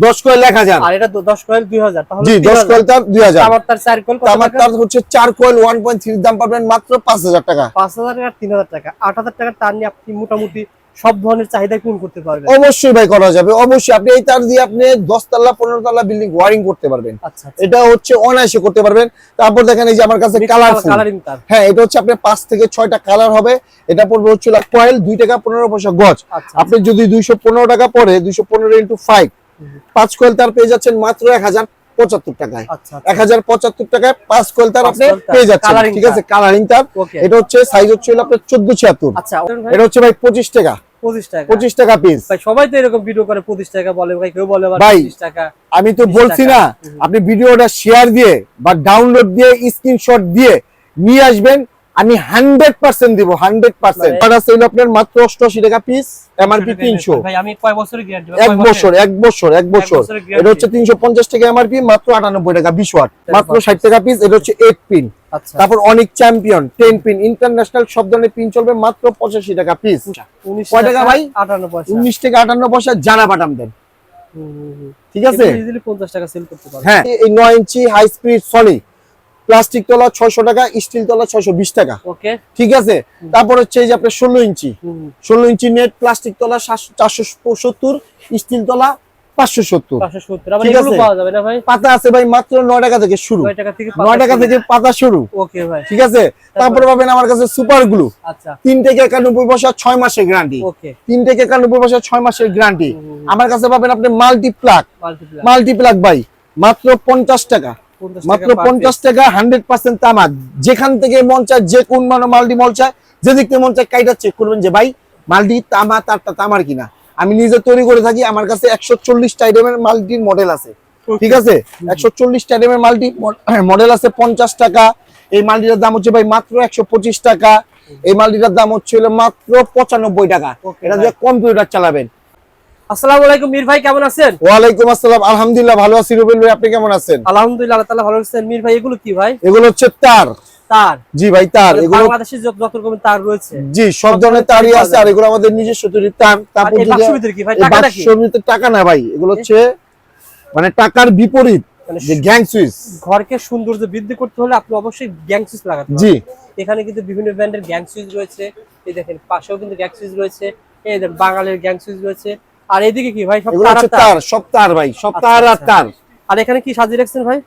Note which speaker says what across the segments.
Speaker 1: দশ কয়েল এক হাজার।
Speaker 2: আর এটা দ- দশ কয়েল দুই হাজার তাহলে
Speaker 1: জি
Speaker 2: তিন
Speaker 1: দশ
Speaker 2: হাজার।
Speaker 1: কয়েল তার দুই হাজার।
Speaker 2: আমার তার চার কয়েল কত
Speaker 1: আমার তার হচ্ছে চার কয়েল ওয়ান পয়েন্ট থ্রির দাম পাবেন মাত্র পাঁচ হাজার টাকা।
Speaker 2: পাঁচ হাজার টাকা আর তিন হাজার টাকা। আট হাজার টাকার তার নিয়ে আপনি মোটামুটি সব ধরনের চাহিদা পূরণ করতে পারবেন।
Speaker 1: অবশ্যই ভাই করা যাবে। অবশ্যই আপনি এই তার দিয়ে আপনি দশ তলা পনেরো তলা বিল্ডিং ওয়ারিং করতে পারবেন।
Speaker 2: আচ্ছা আচ্ছা।
Speaker 1: এটা হচ্ছে অনায়াসে করতে পারবেন। তারপর দেখেন এই যে আমার কাছে
Speaker 2: কালারিং তার।
Speaker 1: হ্যাঁ এটা হচ্ছে আপনার পাঁচ থেকে ছয়টা কালার হবে। এটা পড়বে হচ্ছে কয়েল দুই টাকা পনেরো পয়সা গজ।
Speaker 2: আচ্ছা
Speaker 1: আপনি যদি দুইশো পনেরো টাকা পরে দুইশো পনেরো ইন্টু ফাইভ পাঁচ কয়েল তার পেয়ে যাচ্ছেন মাত্র এক হাজার পঁচাত্তর টাকায়।
Speaker 2: আচ্ছা
Speaker 1: এক হাজার পঁচাত্তর টাকায় পাঁচ কয়েল তার আপনি পেয়ে যাচ্ছেন ঠিক আছে? কালারিং তার। এটা হচ্ছে সাইজ হচ্ছে আপনার চোদ্দ ছিয়াত্তর।
Speaker 2: আচ্ছা
Speaker 1: এটা হচ্ছে ভাই পঁচিশ টাকা।
Speaker 2: পঁচিশ টাকা।
Speaker 1: পঁচিশ পিস
Speaker 2: সবাই তো এরকম ভিডিও করে পঁচিশ টাকা বলে ভাই কেউ বলে আবার
Speaker 1: ভাই,
Speaker 2: টাকা
Speaker 1: আমি তো বলছি না আপনি ভিডিওটা শেয়ার দিয়ে বা ডাউনলোড দিয়ে স্ক্রিনশট দিয়ে নিয়ে আসবেন। আমি হান্ড্রেড পার্সেন্ট দিব হান্ড্রেড পার্সেন্ট।
Speaker 2: মানে-
Speaker 1: আপনার মাত্র অষ্টআশি টাকা পিস এমআরপি তিনশো। এক বছর এক বছর এক বছর। এটা হচ্ছে তিনশো পঞ্চাশ টাকা এমআরপি মাত্র আটানব্বই টাকা বিশ ওয়াট। মাত্র ষাট টাকা পিস এটা হচ্ছে এইট পিন
Speaker 2: আচ্ছা।
Speaker 1: তারপর অনেক চ্যাম্পিয়ন টেন পিন ইন্টারন্যাশনাল সব ধরনের পিন চলবে মাত্র পঁচাশি টাকা পিস কয় টাকা ভাই?
Speaker 2: আটান্ন পয়সা।
Speaker 1: উনিশ থেকে আটান্ন পয়সা জানা পাঠাম দেন। ঠিক আছে?
Speaker 2: পঞ্চাশ টাকা সেল করতে পারবে।
Speaker 1: হ্যাঁ এই নয় inch high speed Sony plastic তলা ছয়শো টাকা স্টিল তলা ছয়শো বিশ টাকা। ঠিক আছে? তারপর হচ্ছে এই যে আপনার ষোলো ইঞ্চি। ষোলো ইঞ্চি নেট প্লাস্টিক তলা চারশো সত্তর স্টিল তলা পাঁচশো সত্তর। ঠিক আছে। পাতা ভাই মাত্র নয় টাকা থেকে শুরু। নয় টাকা থেকে পাতা শুরু। ঠিক আছে? তারপরে? পাবেন আমার কাছে সুপার গ্লু তিন থেকে একানব্বই পয়সা ছয় মাসের গ্যারান্টি তিন থেকে একানব্বই পয়সা ছয় মাসের গ্যারান্টি আমার কাছে পাবেন আপনি multi plug
Speaker 2: multiply
Speaker 1: multi plug ভাই মাত্র পঞ্চাশ টাকা। মাত্র পঞ্চাশ টাকা হান্ড্রেড পার্সেন্ট তামা যেখান থেকে মন চায় যে কোন মানে মাল্টি মল চায় যেদিক থেকে মন চায় কাইটা চেক করবেন যে ভাই মাল্টি তামা তারটা তামার কিনা? আমি নিজে তৈরি করে থাকি আমার কাছে একশো চল্লিশ টাইডেমের মাল্টির মডেল আছে। ঠিক আছে? একশো চল্লিশ টাইডেমের মাল্টি মডেল আছে পঞ্চাশ টাকা। এই মাল্টিটার দাম হচ্ছে ভাই মাত্র একশো পঁচিশ টাকা। এই মাল্টিটার দাম হচ্ছে মাত্র পঁচানব্বই টাকা। এটা। দিয়ে কম্পিউটার চালাবেন।
Speaker 2: আসসালামু আলাইকুম মীর ভাই কেমন আছেন?
Speaker 1: ওয়ালাইকুম আসসালাম। আলহামদুলিল্লাহ ভালো আছি রুবেল ভাই। আপনি কেমন আছেন?
Speaker 2: আলহামদুলিল্লাহ আল্লাহ ভালো আছেন। মীর ভাই এগুলো কি ভাই?
Speaker 1: এগুলো হচ্ছে তার।
Speaker 2: তার।
Speaker 1: জি ভাই তার। এগুলো
Speaker 2: বাংলাদেশে যত যত রকমের তার রয়েছে।
Speaker 1: জি সব ধরনের তারই আছে আর এগুলো আমাদের নিজস্ব তৈরি তার। তারপর
Speaker 2: এই
Speaker 1: যদি-
Speaker 2: বাক্সের ভিতরে কি ভাই টাকা নাকি?
Speaker 1: টাকা না ভাই এগুলো হচ্ছে মানে টাকার বিপরীত
Speaker 2: মানে
Speaker 1: যে গ্যাং সুইচ
Speaker 2: ঘরকে সৌন্দর্য বৃদ্ধি করতে হলে আপনি অবশ্যই গ্যাং সুইচ লাগাতে হবে।
Speaker 1: জি
Speaker 2: এখানে কিন্তু বিভিন্ন ব্র্যান্ডের গ্যাং সুইচ রয়েছে। এই দেখেন পাশেও কিন্তু গ্যাং সুইচ রয়েছে। এই দেখেন বাঙালির গ্যাং সুইচ রয়েছে। আর এদিকে কি ভাই সব তার
Speaker 1: সব তার ভাই সব
Speaker 2: আচ্ছা,
Speaker 1: তার আর
Speaker 2: আচ্ছা।
Speaker 1: তার।
Speaker 2: আর এখানে কি সাজিয়ে রাখছেন ভাই?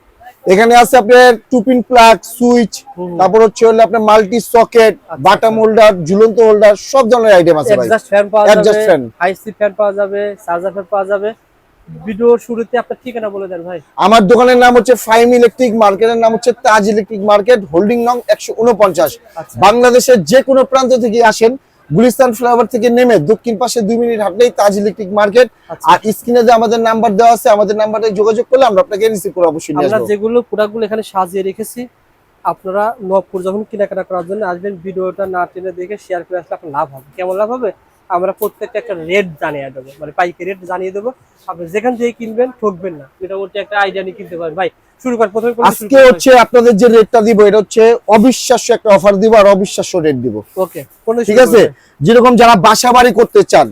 Speaker 1: এখানে আছে আপনার টু পিন প্লাগ সুইচ তারপর হচ্ছে হলো আপনার মাল্টি সকেট বাটাম হোল্ডার ঝুলন্ত হোল্ডার সব ধরনের আইটেম আছে ভাই।
Speaker 2: অ্যাডজাস্ট ফ্যান পাওয়া যাবে স্পিড ফ্যান পাওয়া যাবে চার্জার ফ্যান পাওয়া যাবে। ভিডিওর শুরুতে আপনার ঠিকানা বলে দেন ভাই।
Speaker 1: আমার দোকানের নাম হচ্ছে ফাইম ইলেকট্রিক মার্কেটের নাম হচ্ছে তাজ ইলেকট্রিক মার্কেট হোল্ডিং নং একশো উনপঞ্চাশ।
Speaker 2: আচ্ছা।
Speaker 1: বাংলাদেশের যে কোনো প্রান্ত থেকে আসেন গুলিস্তান ফ্লাইওভার থেকে নেমে দক্ষিণ পাশে দুই মিনিট হাঁটলেই তাজ ইলেকট্রিক মার্কেট।
Speaker 2: আচ্ছা।
Speaker 1: আর স্ক্রিনে যে আমাদের নাম্বার দেওয়া আছে আমাদের নাম্বারে যোগাযোগ করলে আমরা আপনাকে রিসিভ করে অবশ্যই
Speaker 2: আমরা যেগুলো প্রোডাক্টগুলো এখানে সাজিয়ে রেখেছি আপনারা নবপুর যখন কেনাকাটা করার জন্য আসবেন ভিডিওটা না টেনে দেখে শেয়ার করে আসলে আপনার লাভ হবে। কেমন লাভ হবে? আমরা প্রত্যেকটা একটা রেট জানিয়ে দেবো মানে পাইকারি রেট জানিয়ে দেবো। আপনি যেখান থেকে কিনবেন ঠকবেন না। মোটামুটি একটা আইডিয়া নিয়ে কিনতে পারেন। ভাই শুরু কর প্রথমে
Speaker 1: আজকে হচ্ছে আপনাদের যে রেটটা দিব এটা হচ্ছে অবিশ্বাস্য একটা অফার দিব আর অবিশ্বাস্য রেট দিব।
Speaker 2: ওকে
Speaker 1: ঠিক আছে? যেরকম যারা বাসা বাড়ি করতে চান।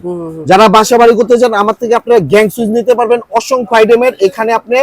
Speaker 1: যারা বাসা বাড়ি করতে চান আমার থেকে আপনারা গ্যাং সুইচ নিতে পারবেন। অসংখ্য আইটেমের এখানে আপনি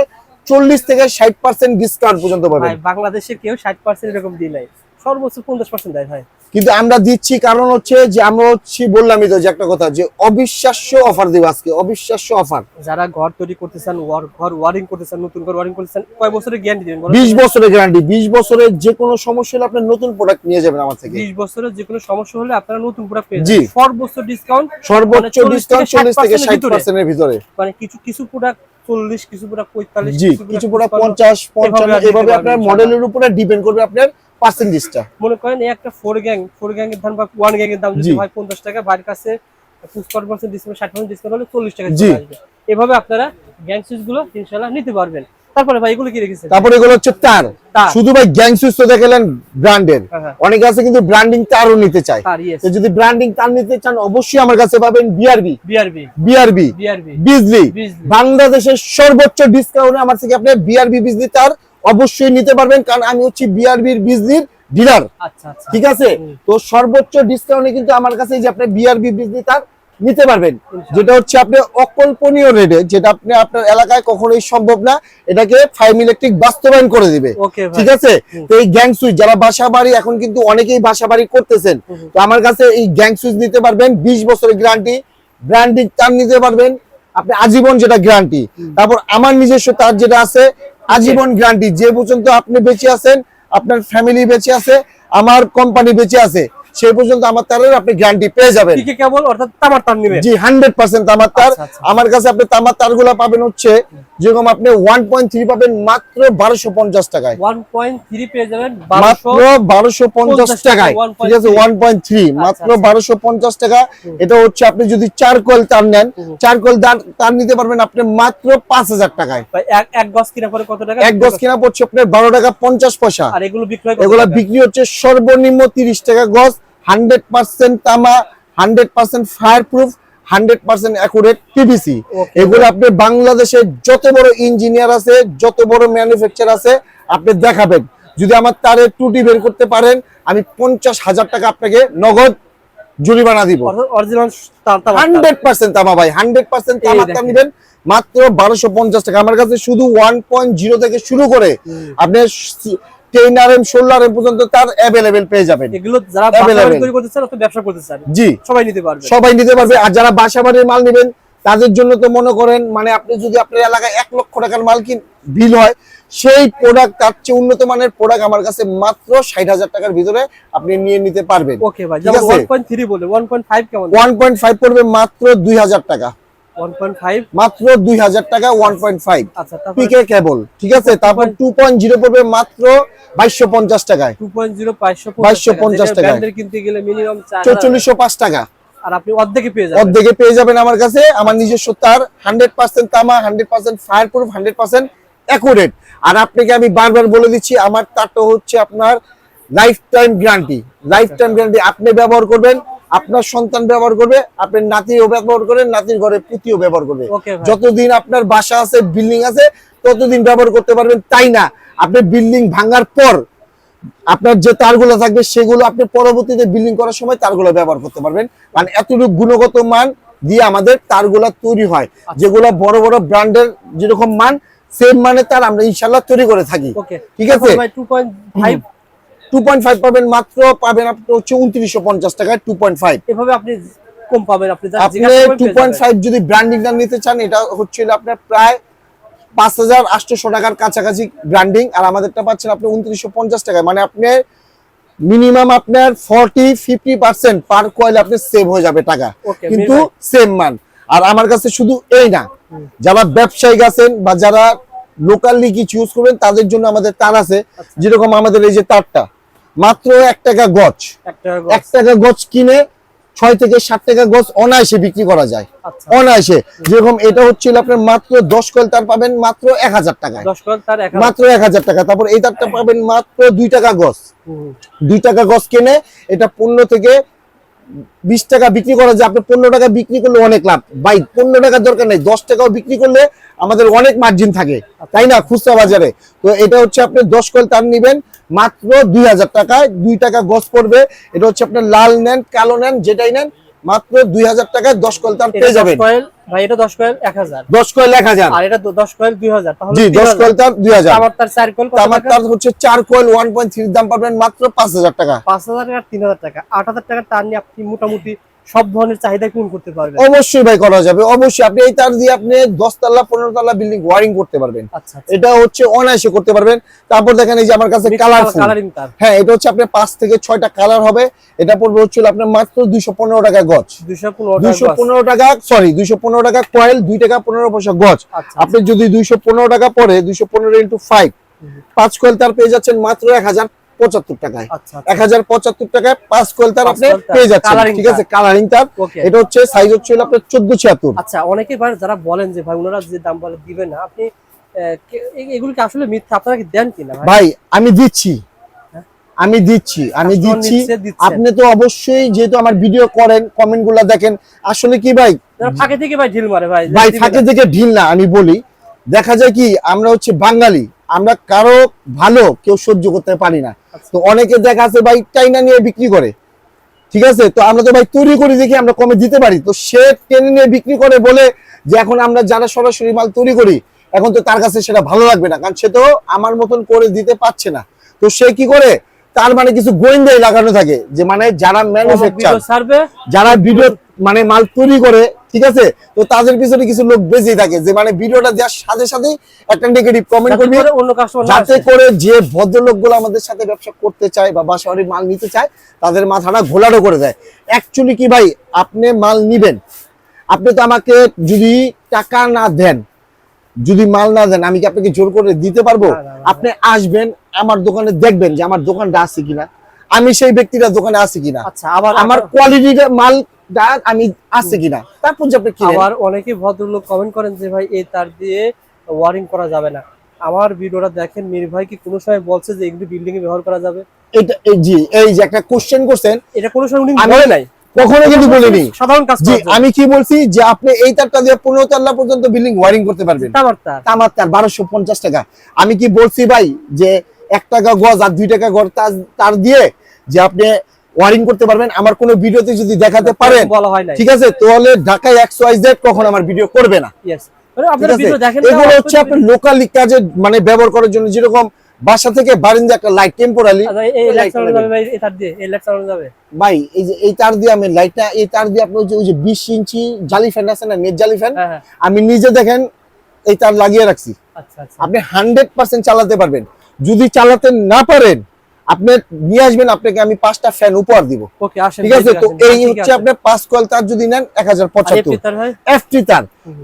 Speaker 1: চল্লিশ থেকে ষাট পার্সেন্ট ডিসকাউন্ট পর্যন্ত পাবেন।
Speaker 2: ভাই বাংলাদেশের কেউ ষাট পার্সেন্ট এরকম দিলাই সর্বোচ্চ পঞ্চাশ পার্সেন্ট দেয় ভাই।
Speaker 1: কিন্তু আমরা দিচ্ছি কারণ হচ্ছে যে আমরা হচ্ছে বললামই তো যে একটা কথা যে অবিশ্বাস্য অফার দিব আজকে অবিশ্বাস্য অফার
Speaker 2: যারা ঘর তৈরি করতে চান ঘর ওয়ারিং করতে চান নতুন ঘর ওয়ারিং করতে চান কয় বছরের গ্যারান্টি দিবেন বলেন?
Speaker 1: বিশ বছরের গ্যারান্টি বিশ বছরের যে কোনো সমস্যা হলে আপনি নতুন প্রোডাক্ট নিয়ে যাবেন আমার থেকে।
Speaker 2: বিশ বছরের যে কোনো সমস্যা হলে আপনারা নতুন প্রোডাক্ট পেয়ে যাবেন। সর্বোচ্চ ডিসকাউন্ট
Speaker 1: সর্বোচ্চ
Speaker 2: 40
Speaker 1: ডিসকাউন্ট
Speaker 2: থেকে
Speaker 1: চল্লিশ থেকে
Speaker 2: 60%
Speaker 1: ষাট
Speaker 2: ভিতরে। মানে কিছু কিছু প্রোডাক্ট চল্লিশ কিছু প্রোডাক্ট পঁয়তাল্লিশ
Speaker 1: কিছু প্রোডাক্ট পঞ্চাশ পঞ্চান্ন
Speaker 2: এভাবে
Speaker 1: আপনার মডেলের উপরে ডিপেন্ড করবে আপনার পার্সেন্টেজটা
Speaker 2: মনে করেন এই একটা ফোর গ্যাং ফোর গ্যাং এর দাম বা ওয়ান গ্যাং এর দাম যদি হয় পঞ্চাশ টাকা বাড়ির কাছে পঁচপান্ন পার্সেন্ট ডিসকাউন্ট ষাট পার্সেন্ট ডিসকাউন্ট হলে চল্লিশ টাকা চলে আসবে। এভাবে আপনারা গ্যাং সুইচগুলো ইনশাল্লাহ নিতে পারবেন। তারপরে ভাই এগুলো কি রেখেছেন?
Speaker 1: তারপরে এগুলো হচ্ছে তার। শুধু ভাই গ্যাং সুইচ তো দেখালেন ব্র্যান্ডের
Speaker 2: হ্যাঁ।
Speaker 1: অনেকে আছে কিন্তু ব্র্যান্ডিং তারও নিতে চায়। তো যদি ব্র্যান্ডিং তার নিতে চান অবশ্যই আমার কাছে পাবেন বিআরবি
Speaker 2: বিআরবি
Speaker 1: বিআরবি বিজলি। বাংলাদেশের সর্বোচ্চ ডিসকাউন্টে আমার থেকে আপনি বিআরবি বিজলি তার অবশ্যই নিতে পারবেন কারণ আমি হচ্ছি বিআরবির বিজলির ডিলার ঠিক আছে? তো সর্বোচ্চ ডিসকাউন্টে কিন্তু আমার কাছে এই যে আপনি বিআরবি বিজলি তার নিতে পারবেন। যেটা হচ্ছে আপনি অকল্পনীয় রেটে যেটা আপনি আপনার এলাকায় কখনোই সম্ভব না এটাকে ফাইভ ইলেকট্রিক বাস্তবায়ন করে দিবে। ঠিক আছে? তো এই গ্যাং সুইচ যারা বাসা বাড়ি এখন কিন্তু অনেকেই বাসা বাড়ি করতেছেন তো আমার কাছে এই গ্যাং সুইচ নিতে পারবেন বিশ বছরের গ্যারান্টি ব্র্যান্ডিং তার নিতে পারবেন আপনি আজীবন যেটা গ্যারান্টি তারপর আমার নিজস্ব তার যেটা আছে আজীবন গ্যারান্টি যে পর্যন্ত আপনি বেঁচে আছেন, আপনার ফ্যামিলি বেঁচে আছে, আমার কোম্পানি বেঁচে আছে সেই পর্যন্ত আমার তারের আপনি গ্যারান্টি পেয়ে যাবেন।
Speaker 2: টিকে কেবল অর্থাৎ তামার তার নেবেন।
Speaker 1: জি হান্ড্রেড পার্সেন্ট তামার তার।
Speaker 2: আচ্ছা, আচ্ছা।
Speaker 1: আমার কাছে আপনি তামার তারগুলো পাবেন হচ্ছে যেরকম আপনি ওয়ান পয়েন্ট থ্রি পাবেন মাত্র বারোশো পঞ্চাশ টাকায়।
Speaker 2: ওয়ান পয়েন্ট থ্রি পেয়ে যাবেন
Speaker 1: মাত্র
Speaker 2: বারোশো
Speaker 1: বারোশো পঞ্চাশ
Speaker 2: পঞ্চাশ
Speaker 1: টাকায়। ঠিক আছে ওয়ান পয়েন্ট থ্রি মাত্র
Speaker 2: আচ্ছা।
Speaker 1: বারোশো পঞ্চাশ টাকা। এটা হচ্ছে আপনি যদি চার কয়েল তার নেন। চার কয়েল তার নিতে পারবেন আপনি মাত্র পাঁচ হাজার টাকায়।
Speaker 2: ভাই, এক গজ কিনা পরে কত টাকা?
Speaker 1: এক গজ কেনা পড়ছে আপনার বারো টাকা পঞ্চাশ পয়সা।
Speaker 2: আর এগুলো বিক্রয়
Speaker 1: এগুলা বিক্রি হচ্ছে সর্বনিম্ন তিরিশ টাকা গজ। হান্ড্রেড পার্সেন্ট তামা hundred percent fireproof hundred percent accurate PVC এগুলো আপনি বাংলাদেশের যত বড় ইঞ্জিনিয়ার আছে যত বড় ম্যানুফ্যাকচার আছে আপনি দেখাবেন। যদি আমার তারে ত্রুটি বের করতে পারেন আমি পঞ্চাশ হাজার টাকা আপনাকে নগদ জরিমানা দিব। হান্ড্রেড পার্সেন্ট তামা ভাই হান্ড্রেড পার্সেন্ট তামা। নিবেন মাত্র বারোশো পঞ্চাশ টাকা। আমার কাছে শুধু ওয়ান পয়েন্ট জিরো থেকে শুরু করে আপনি টেন আর এম ষোলো আর এম পর্যন্ত তার অ্যাভেলেবেল পেয়ে যাবেন।
Speaker 2: এগুলো যারা
Speaker 1: Available.
Speaker 2: বাসা বাড়ি তৈরি করতে চান ব্যবসা করতে চান
Speaker 1: জি।
Speaker 2: সবাই নিতে পারবে।
Speaker 1: সবাই নিতে পারবে। আর যারা বাসা বাড়ির মাল নেবেন তাদের জন্য তো মনে করেন মানে আপনি যদি আপনার এলাকায় এক লক্ষ টাকার মাল কিন বিল হয় সেই প্রোডাক্ট তার চেয়ে উন্নত মানের প্রোডাক্ট আমার কাছে মাত্র ষাট হাজার টাকার ভিতরে আপনি নিয়ে নিতে পারবেন।
Speaker 2: ওকে ভাই? ওয়ান পয়েন্ট থ্রি বলে ওয়ান পয়েন্ট ফাইভ কেমন?
Speaker 1: ওয়ান পয়েন্ট ফাইভ পড়বে মাত্র দুই হাজার টাকা। মাত্র দুই হাজার টাকা ওয়ান পয়েন্ট ফাইভ
Speaker 2: আচ্ছা
Speaker 1: পিকে কেবল ঠিক আছে? তারপর টু পয়েন্ট জিরো পড়বে মাত্র বাইশশো পঞ্চাশ টাকায়।
Speaker 2: টু পয়েন্ট জিরো পাঁচশো
Speaker 1: 2250 টাকা।
Speaker 2: ব্র্যান্ডের কিনতে গেলে মিনিমাম
Speaker 1: চৌচল্লিশশো পাঁচ টাকা।
Speaker 2: আর আপনি অর্ধেকে পেয়ে যাবেন।
Speaker 1: অর্ধেকে পেয়ে যাবেন আমার কাছে। আমার নিজস্ব তার হান্ড্রেড পার্সেন্ট তামা hundred percent fire proof hundred percent accurate আর আপনাকে আমি বারবার বলে দিচ্ছি আমার তারটা হচ্ছে আপনার life time guarantee life time guarantee আপনি ব্যবহার করবেন। আপনার সন্তান ব্যবহার করবে আপনার নাতিও ব্যবহার করবেন নাতির ঘরে পুতিও ব্যবহার করবে। যতদিন আপনার বাসা আছে বিল্ডিং আছে ততদিন ব্যবহার করতে পারবেন তাই না? আপনি বিল্ডিং ভাঙার পর আপনার যে তারগুলো থাকবে সেগুলো আপনি পরবর্তীতে বিল্ডিং করার সময় তারগুলো ব্যবহার করতে পারবেন। মানে এতটুকু গুণগত মান দিয়ে আমাদের তারগুলো তৈরি হয় যেগুলো বড় বড় ব্র্যান্ডের যেরকম মান সেম মানে তার আমরা ইনশাল্লাহ তৈরি করে থাকি। ঠিক আছে?
Speaker 2: টু পয়েন্ট ফাইভ
Speaker 1: পাবেন মাত্র পাবেন আপনি হচ্ছে উনত্রিশশো পঞ্চাশ টাকায় টু পয়েন্ট ফাইভ
Speaker 2: এভাবে আপনি কম পাবেন আপনি
Speaker 1: আপনি টু পয়েন্ট ফাইভ যদি ব্র্যান্ডিংটা নিতে চান এটা হচ্ছিল আপনার প্রায় পাঁচ হাজার আটশোশো টাকার কাছাকাছি ব্র্যান্ডিং আর আমাদেরটা পাচ্ছেন আপনি উনত্রিশশো পঞ্চাশ টাকায়। মানে আপনি মিনিমাম আপনার forty fifty percent per coil আপনি সেভ হয়ে যাবে টাকা। কিন্তু সেম মান আর আমার কাছে শুধু এই না যারা ব্যবসায়িক আছেন বা যারা লোকালি কিছু ইউজ করবেন তাদের জন্য আমাদের তার আছে।
Speaker 2: আচ্ছা।
Speaker 1: যেরকম আমাদের এই যে তারটা মাত্র এক টাকা গছ এক টাকা গছ কিনে ছয় থেকে সাত টাকা গছ অনায়াসে বিক্রি করা যায়।
Speaker 2: আচ্ছা।
Speaker 1: অনায়াসে। যেরকম এটা হচ্ছিল আপনার মাত্র দশ কয়েল তার পাবেন মাত্র এক হাজার টাকায়।
Speaker 2: এক
Speaker 1: মাত্র এক হাজার টাকা। তারপর এই তারটা পাবেন মাত্র দুই টাকা গছ দুই টাকা গছ কেনে এটা পনেরো থেকে বিশ টাকা বিক্রি করা যায় আপনি পনেরো টাকা বিক্রি করলে অনেক লাভ। বাই পনেরো টাকার দরকার নেই দশ টাকাও বিক্রি করলে আমাদের অনেক মার্জিন থাকে তাই না? খুচরা বাজারে। তো এটা হচ্ছে আপনি দশ কয়েল তার নিবেন মাত্র দুই হাজার টাকায় দুই টাকা গছ পড়বে। এটা হচ্ছে আপনার লাল নেন কালো নেন যেটাই নেন মাত্র দুই হাজার টাকায় দশ কয়েল তার পেয়ে যাবেন।
Speaker 2: ভাই এটা দশ কয়েল এক হাজার।
Speaker 1: দশ কয়েল এক হাজার।
Speaker 2: আর এটা দ- দশ কয়েল দুই হাজার তাহলে
Speaker 1: জি। কয়েল তার
Speaker 2: আমার তার চার কয়েল কত
Speaker 1: আমার তার হচ্ছে কয়েল দাম পাবেন মাত্র পাঁচ হাজার টাকা।
Speaker 2: পাঁচ হাজার টাকা আর তিন হাজার টাকা। আট হাজার টাকার তার নিয়ে আপনি মোটামুটি সব ধরনের চাহিদা পূরণ করতে পারবেন।
Speaker 1: অবশ্যই ভাই করা যাবে। অবশ্যই আপনি এই তার দিয়ে আপনি দশ তলা পনেরো তলা বিল্ডিং ওয়ারিং করতে পারবেন।
Speaker 2: আচ্ছা আচ্ছা।
Speaker 1: এটা হচ্ছে অনায়াসে করতে পারবেন। তারপর দেখেন এই যে আমার কাছে কালারফুল
Speaker 2: কালারিং তার।
Speaker 1: হ্যাঁ এটা হচ্ছে আপনার পাঁচ থেকে ছয়টা কালার হবে। এটা পড়বে হচ্ছিল আপনার মাত্র দুইশো পনেরো টাকা গছ
Speaker 2: দুইশো পনেরো টাকা
Speaker 1: সরি দুইশো পনেরো টাকা কয়েল দুই টাকা পনেরো পয়সা গছ
Speaker 2: আচ্ছা
Speaker 1: আপনি যদি দুইশো পনেরো টাকা পরে দুইশো পনেরো ইন্টু ফাইভ পাঁচ কয়েল তার পেয়ে যাচ্ছেন মাত্র এক হাজার। পঁচাত্তর টাকায়।
Speaker 2: আচ্ছা
Speaker 1: এক হাজার পঁচাত্তর টাকায় পাঁচ কয়েল তার আপনি পেয়ে যাচ্ছেন ঠিক আছে? কালারিং তার। এটা হচ্ছে সাইজ হচ্ছে আপনার চোদ্দ ছিয়াত্তর।
Speaker 2: আচ্ছা অনেকে ভাই যারা বলেন যে ভাই ওনারা যে দাম বলে দিবেন না আপনি আসলে মিথ্যা? আপনারা কি দেন কিনা ভাই?
Speaker 1: ভাই আমি দিচ্ছি।
Speaker 2: হ্যাঁ?
Speaker 1: আমি দিচ্ছি আমি দিচ্ছি। আপনি তো অবশ্যই যেহেতু আমার ভিডিও করেন কমেন্টগুলা দেখেন আসলে কি ভাই?
Speaker 2: ফাঁকে থেকে ভাই ঢিল মারে ভাই
Speaker 1: ভাই
Speaker 2: দিবে
Speaker 1: থাকে থেকে ঢিল না আমি বলি। দেখা যায় কি আমরা হচ্ছে বাঙালি। আমরা কারও ভালো কেউ সহ্য করতে পারি না।
Speaker 2: আচ্ছা।
Speaker 1: তো অনেকে দেখা আছে ভাই চাইনা নিয়ে বিক্রি করে। ঠিক আছে? তো আমরা তো ভাই তৈরি করি দেখি আমরা কমে দিতে পারি। তো সে টেনে নিয়ে বিক্রি করে বলে যে এখন আমরা যারা সরাসরি মাল তৈরি করি এখন তো তার কাছে সেটা ভালো লাগবে না। কারণ সে তো আমার মতন করে দিতে পারছে না। তো সে কি করে? তার মানে কিছু গোয়েন্দাই লাগানো থাকে। যে মানে যারা ম্যানুফ্যাকচার যারা ভিডিও মানে মাল তৈরি করে ঠিক আছে? তো তাদের পিছনে কিছু লোক বেঁচেই থাকে যে মানে ভিডিওটা দেওয়ার সাথে সাথে একটা নেগেটিভ কমেন্ট করবি
Speaker 2: অন্য কাস্টমার
Speaker 1: যাতে করে যে ভদ্রলোকগুলো আমাদের সাথে ব্যবসা করতে চায় বা বাসাবাড়ির মাল নিতে চায় তাদের মাথাটা ঘোলাটো করে দেয়। অ্যাকচুয়ালি কি ভাই আপনি মাল নিবেন। আপনি তো আমাকে যদি টাকা না দেন যদি মাল না দেন আমি কি আপনাকে জোর করে দিতে পারব। আপনি আসবেন আমার দোকানে দেখবেন যে আমার দোকানটা আছে কিনা। আমি সেই ব্যক্তিটা দোকানে আছে কিনা।
Speaker 2: আচ্ছা আবার
Speaker 1: আমার কোয়ালিটির আমি আছে কিনা তারপর যে আপনি
Speaker 2: আবার অনেকে ভদ্রলোক কমেন্ট করেন যে ভাই এই তার দিয়ে ওয়ারিং করা যাবে না। আমার ভিডিওটা দেখেন মীর ভাই কি কোনো সময় বলছে যে এগুলি বিল্ডিং এ ব্যবহার করা যাবে?
Speaker 1: এটা জি এই যে একটা কোশ্চেন করছেন
Speaker 2: এটা কোনো সময় উনি বলে নাই।
Speaker 1: কখনো কিন্তু বলিনি।
Speaker 2: সাধারণ কাজ
Speaker 1: জি আমি কি বলছি যে আপনি এই তারটা দিয়ে পনেরো তাল্লা পর্যন্ত বিল্ডিং ওয়ারিং করতে পারবেন।
Speaker 2: তার।
Speaker 1: তামার তার বারোশো পঞ্চাশ টাকা। আমি কি বলছি ভাই যে এক টাকা গজ আর দুই টাকা গজ তার দিয়ে যে আপনি ওয়ারিং করতে পারবেন। আমার কোনো ভিডিওতে যদি দেখাতে পারেন
Speaker 2: বলা হয়
Speaker 1: ঠিক আছে? তাহলে ঢাকায় এক্স ওয়াই জেড কখন আমার ভিডিও করবে না।
Speaker 2: মানে
Speaker 1: এগুলো হচ্ছে আপনার লোকাল কাজে মানে ব্যবহার করার জন্য যেরকম বাসা থেকে বারিন্দা একটা লাইট টেম্পোরালি
Speaker 2: আচ্ছা, এই লাইট ভাই এই
Speaker 1: যে এই তার দিয়ে আমি লাইটটা এই তার দিয়ে আপনি ওই যে- বিশ ইঞ্চি জালি ফ্যান আছে না নেট জালি ফ্যান
Speaker 2: হ্যাঁ
Speaker 1: আমি নিজে দেখেন এই তার লাগিয়ে রাখছি।
Speaker 2: আচ্ছা আচ্ছা।
Speaker 1: আপনি হান্ড্রেড পার্সেন্ট চালাতে পারবেন। যদি চালাতে না পারেন আপনি নিয়ে আসবেন আপনাকে আমি পাঁচটা ফ্যান উপহার দিব।
Speaker 2: ওকে আসেন
Speaker 1: ঠিক আছে? তো এই হচ্ছে
Speaker 2: আছে।
Speaker 1: আপনার পাঁচ কয়েল তার যদি নেন এক হাজার পঁচাত্তর। এফটি তার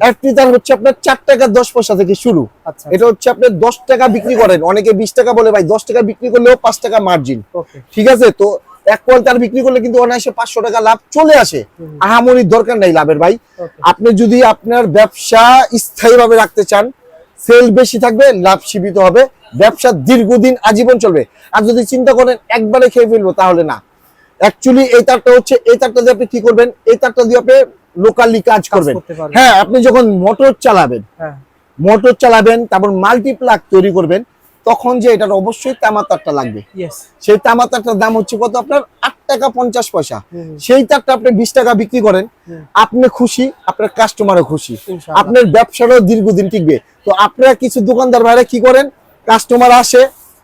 Speaker 1: এফটি তার। হচ্ছে আপনার চার টাকা দশ পয়সা থেকে শুরু।
Speaker 2: আচ্ছা।
Speaker 1: এটা হচ্ছে আপনি দশ টাকা বিক্রি করেন। অনেকে বিশ টাকা বলে ভাই দশ টাকা বিক্রি করলেও পাঁচ টাকা মার্জিন ঠিক আছে? তো এক কয়েল তার বিক্রি করলে কিন্তু অনায়াসে পাঁচশো টাকা লাভ চলে আসে। আহামরির দরকার নাই লাভের ভাই। আপনি যদি আপনার ব্যবসা স্থায়ীভাবে রাখতে চান সেল বেশি থাকবে লাভ সীমিত হবে ব্যবসা দীর্ঘদিন আজীবন চলবে। আর যদি চিন্তা করেন একবারে খেয়ে ফেলব তাহলে না। অ্যাকচুয়ালি এই তারটা হচ্ছে এই তারটা দিয়ে আপনি কি করবেন? এই তারটা দিয়ে আপনি লোকালি কাজ করবেন। হ্যাঁ আপনি যখন মোটর চালাবেন
Speaker 2: হ্যাঁ।
Speaker 1: মোটর চালাবেন তারপর মাল্টিপ্লাক তৈরি করবেন তখন যে এটার অবশ্যই তামা তারটা লাগবে সেই তামা তারটার দাম হচ্ছে কত আপনার? আট টাকা পঞ্চাশ পয়সা। সেই তারটা আপনি বিশ টাকা বিক্রি করেন আপনি খুশি আপনার কাস্টমারও খুশি। আপনার ব্যবসাটাও দীর্ঘদিন টিকবে। তো আপনারা কিছু দোকানদার ভাইরা কি করেন? কাস্টমার আসে